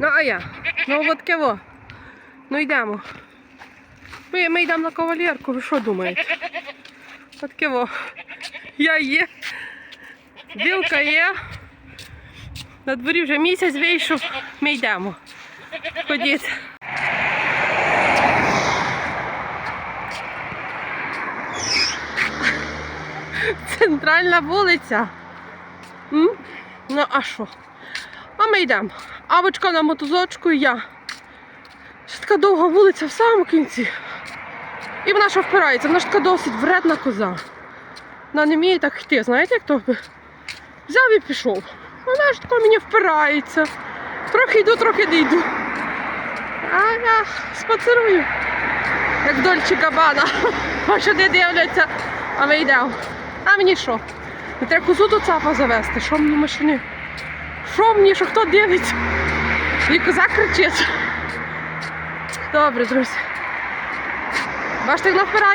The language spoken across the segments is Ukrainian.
Ну, а я? Ну, от кево. Ну, йдемо. Ми, ми йдемо на кавалерку, ви що думаєте? От кево. Я є. Білка є. На дворі вже місяць вийшов. Ми йдемо. Ходіть. Центральна вулиця. М? Ну, а що? А ми йдемо. Авочка на мотузочку і я. Ще така довга вулиця в самому кінці. І вона що впирається, вона ж така досить вредна коза. Вона не вміє так йти, знаєте, як то взяв і пішов. Вона ж така мені впирається. Трохи йду, трохи не йду. А я спацирую. Як дольче габана. А не дивляться, а ми йдемо. А мені що? Треба козу до цапа завести. Що мені машини? Що мені, що хто дивиться? І коза кричить. Добре, друзі. Бачите, як вона?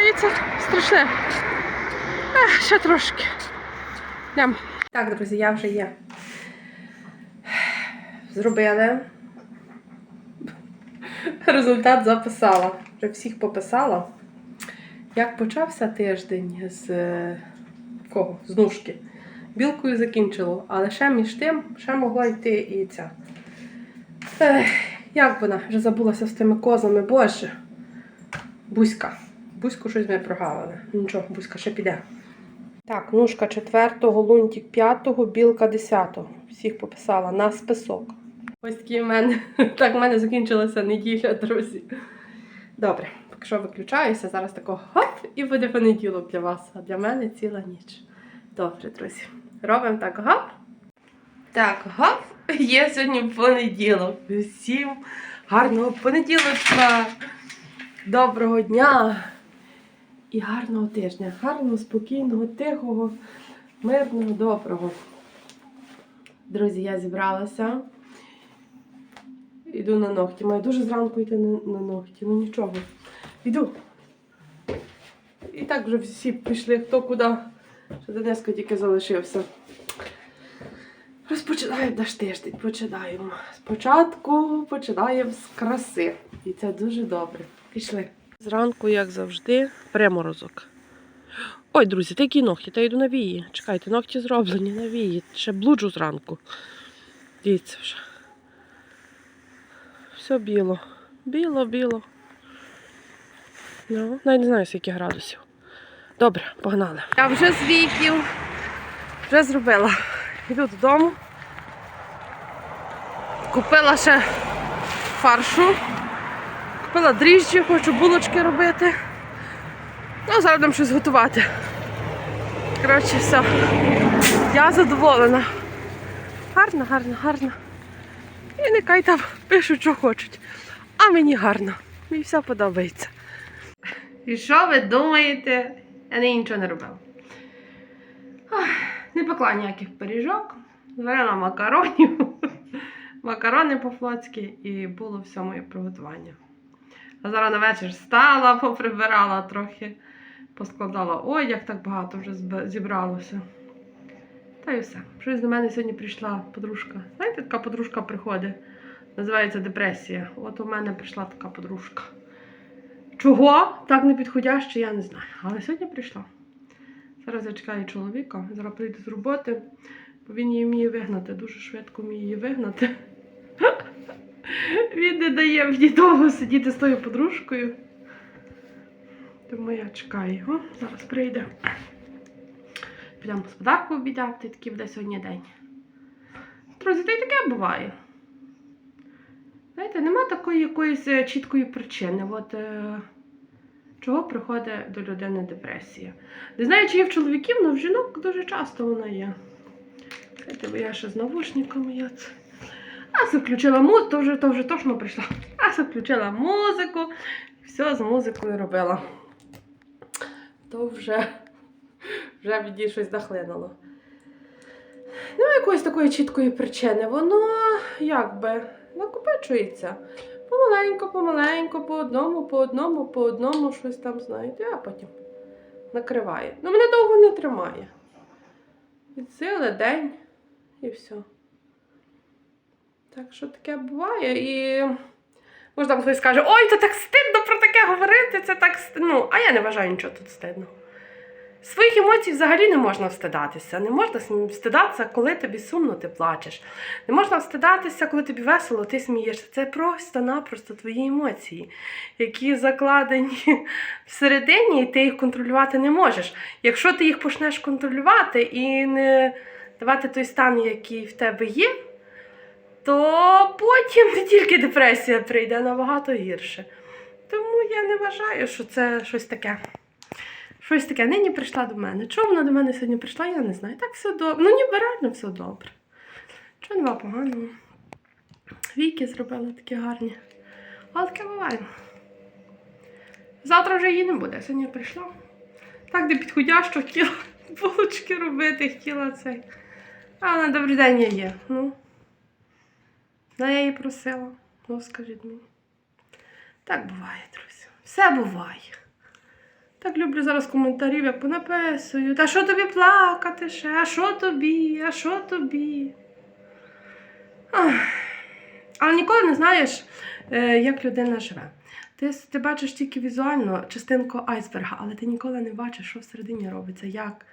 Страшне. Ех, ще трошки. Йдемо. Так, друзі, я вже є. Зробили. Результат записала. Вже всіх пописала. Як почався тиждень з е, кого? З нушки. Білкою закінчило, але ще між тим ще могла йти і ця. Ех, як вона? Вже забулася з тими козами, боже. Бузька. Бузьку щось ми прогавили. Нічого, Бузька ще піде. Так, нушка 4-го, лунтик 5-го, білка 10-го. Всіх пописала на список. Ось такі в мене. Так, в мене закінчилася неділя, друзі. Добре, поки що виключаюся, зараз тако хоп, і буде понеділок для вас, а для мене ціла ніч. Добре, друзі. Робимо так гоп. Так, гоп. Є сьогодні понеділок. Всім гарного понеділочка. Доброго дня і гарного тижня. Гарного, спокійного, тихого, мирного, доброго. Друзі, я зібралася. Іду на ногті. Маю дуже зранку йти на, на ногті. Ну нічого. Іду. І так вже всі пішли хто куди. Ще Дениско тільки залишився. Розпочинаємо наш тиждень. Починаємо. Спочатку починаємо з краси. І це дуже добре. Пішли. Зранку, як завжди, приморозок. Ой, друзі, такі ногті, та йду на вії. Чекайте, ногті зроблені на вії. Ще блуджу зранку. Дивіться вже. Все біло. Біло, біло. Ну, навіть не знаю, скільки градусів. Добре, погнали. Я вже з віків. Вже зробила. Йду додому. Купила ще фаршу. Купила дріжджі, хочу булочки робити. Ну, зараз будемо щось готувати. Коротше, все. Я задоволена. Гарно, гарно, гарно. І нехай там пишуть, що хочуть. А мені гарно. Мені все подобається. І що ви думаєте? Я не нічого не робила. Ах, Не пекла ніяких пиріжок, зварила макаронів, макарони по-флотськи і було все моє приготування. А зараз на вечір встала, поприбирала трохи, поскладала одяг, так багато вже зібралося. Та й все. Щось до мене сьогодні прийшла подружка. Знаєте, така подружка приходить. Називається депресія. От у мене прийшла така подружка. Чого? Так не підходяще, я не знаю. Але сьогодні прийшла. Зараз я чекаю чоловіка, зараз прийде з роботи, бо він її вміє вигнати. Дуже швидко вміє її вигнати. Він не дає мені довго сидіти з тою подружкою. Тому я чекаю його. Зараз прийде. Підемо господарку обідати, такий буде сьогодні день. Друзі, та й таке буває. Знаєте, нема такої якоїсь е, чіткої причини. От, е, чого приходить до людини депресія. Не знаю, чи є в чоловіків, але в жінок дуже часто вона є. Знаєте, бо я ще з навушниками. Я це. А се включила музику, то вже, то вже точно прийшла. А се включила музику, все з музикою робила. То вже, вже мені щось нахлинуло. Ну, якоїсь такої чіткої причини. Воно якби накопичується. Помаленько, помаленько, по одному, по одному, по одному, щось там, знаєте, а потім накриває. Ну, мене довго не тримає. Від сили день і все. Так що таке буває і. Може, там хтось скаже, ой, то так стидно про таке говорити, це так стидно. Ну, а я не вважаю нічого тут стидного. Своїх емоцій взагалі не можна встидатися. Не можна встидатися, коли тобі сумно, ти плачеш. Не можна встидатися, коли тобі весело, ти смієшся. Це просто-напросто твої емоції, які закладені всередині, і ти їх контролювати не можеш. Якщо ти їх почнеш контролювати і не давати той стан, який в тебе є, то потім не тільки депресія прийде набагато гірше. Тому я не вважаю, що це щось таке. Щось таке. Нині прийшла до мене. Чому вона до мене сьогодні прийшла, я не знаю. Так все добре. Ну, ніби реально все добре. Чого нема поганого. Віки зробила такі гарні. Але таке буває. Завтра вже її не буде. Сьогодні прийшла. Так, де підходящо хотіла булочки робити, хотіла цей. А на добрий день я є. Ну. Да, я її просила. Ну, скажіть мені. Так буває, друзі. Все буває. Так люблю зараз коментарів, як понаписують. А що тобі плакати ще? А що тобі? А що тобі? Ах. Але ніколи не знаєш, е, як людина живе. Ти, ти бачиш тільки візуально частинку айсберга, але ти ніколи не бачиш, що всередині робиться, як,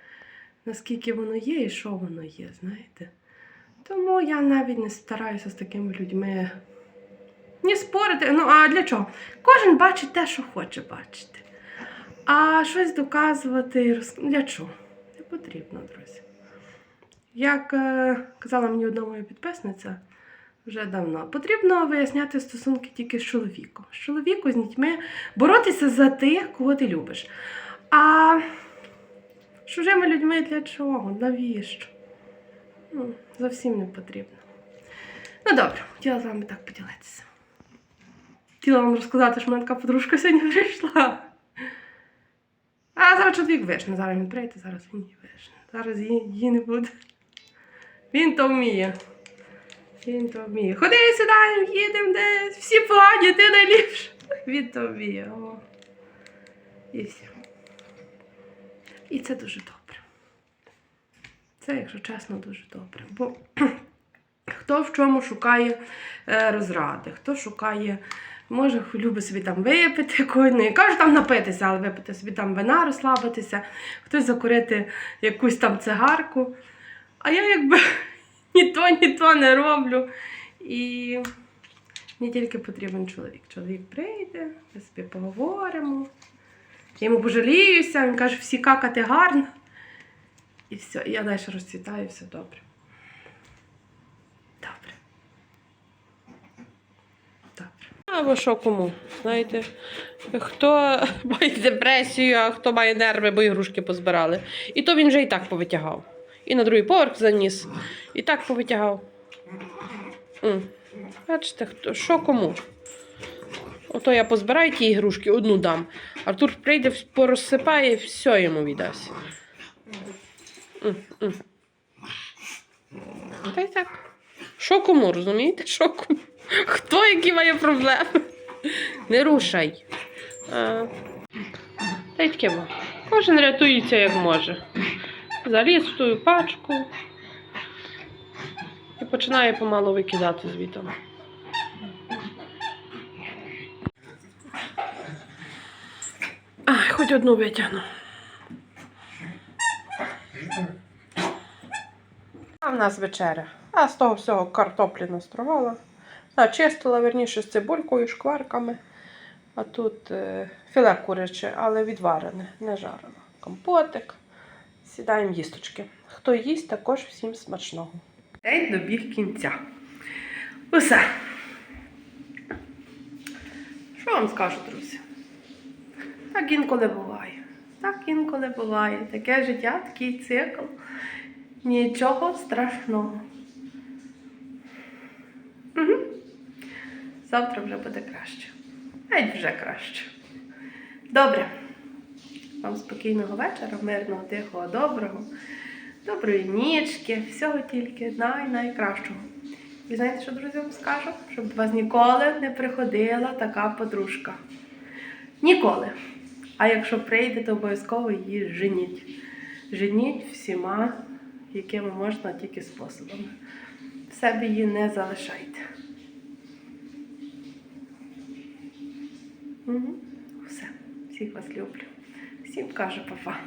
наскільки воно є і що воно є, знаєте. Тому я навіть не стараюся з такими людьми ні спорити. Ну, а для чого? Кожен бачить те, що хоче бачити. А щось доказувати для чого? Не потрібно, друзі. Як е, казала мені одна моя підписниця вже давно, потрібно виясняти стосунки тільки з чоловіком. З чоловіком, з дітьми, боротися за тих, кого ти любиш. А з чужими людьми для чого? Навіщо? Ну, зовсім не потрібно. Ну добре, хотіла з вами так поділитися. Хотіла вам розказати, що мене така подружка сьогодні прийшла. Зараз чоловік вишне, зараз він прийде, зараз він її вишне. Зараз її, її не буде. Він то вміє. Він то вміє. Ходи сідаємо, їдемо десь, всі погані, ти найліпша. Він то вміє. О. І все. І це дуже добре. Це, якщо чесно, дуже добре. Бо хто в чому шукає е, розради, хто шукає, може, любить собі там випити якої, не кажу там напитися, але випити собі там вина, розслабитися, хтось закурити якусь там цигарку. А я якби ні то, ні то не роблю. І мені тільки потрібен чоловік. Чоловік прийде, ми собі поговоримо. Я йому пожаліюся, він каже, всі какати гарно. І все, я далі розцвітаю, все. Добре. Або що кому? Знаєте, хто має депресію, а хто має нерви, бо ігрушки позбирали. І то він вже і так повитягав. І на другий поверх заніс. І так повитягав. Бачите, хто, що кому? Ото я позбираю ті ігрушки, одну дам. Артур прийде, порозсипає, все йому віддасть. Та й так. Що кому, розумієте? Що кому? Хто які має проблеми? Не рушай. Та й таке. Кожен рятується як може. Заліз в ту пачку і починає помалу викидати звідти. Ай, хоч одну витягну. А в нас вечеря. А з того всього картоплі настрогала. А, чистила, верніше, з цибулькою, шкварками. А тут е, філе куряче, але відварене, не жарено. Компотик. Сідаємо їсточки. Хто їсть, також всім смачного. День добіг кінця. Усе. Що вам скажу, друзі? Так інколи буває. Так інколи буває. Таке життя, такий цикл. Нічого страшного. Угу. Завтра вже буде краще. Навіть вже краще. Добре. Вам спокійного вечора, мирного, тихого, доброго, доброї нічки, всього тільки най найкращого. І знаєте, що, друзі, вам скажу? Щоб до вас ніколи не приходила така подружка. Ніколи. А якщо прийде, то обов'язково її женіть. Женіть всіма, якими можна тільки способами. В себе її не залишайте. Угу. Все, всіх вас люблю. Всім кажу папа.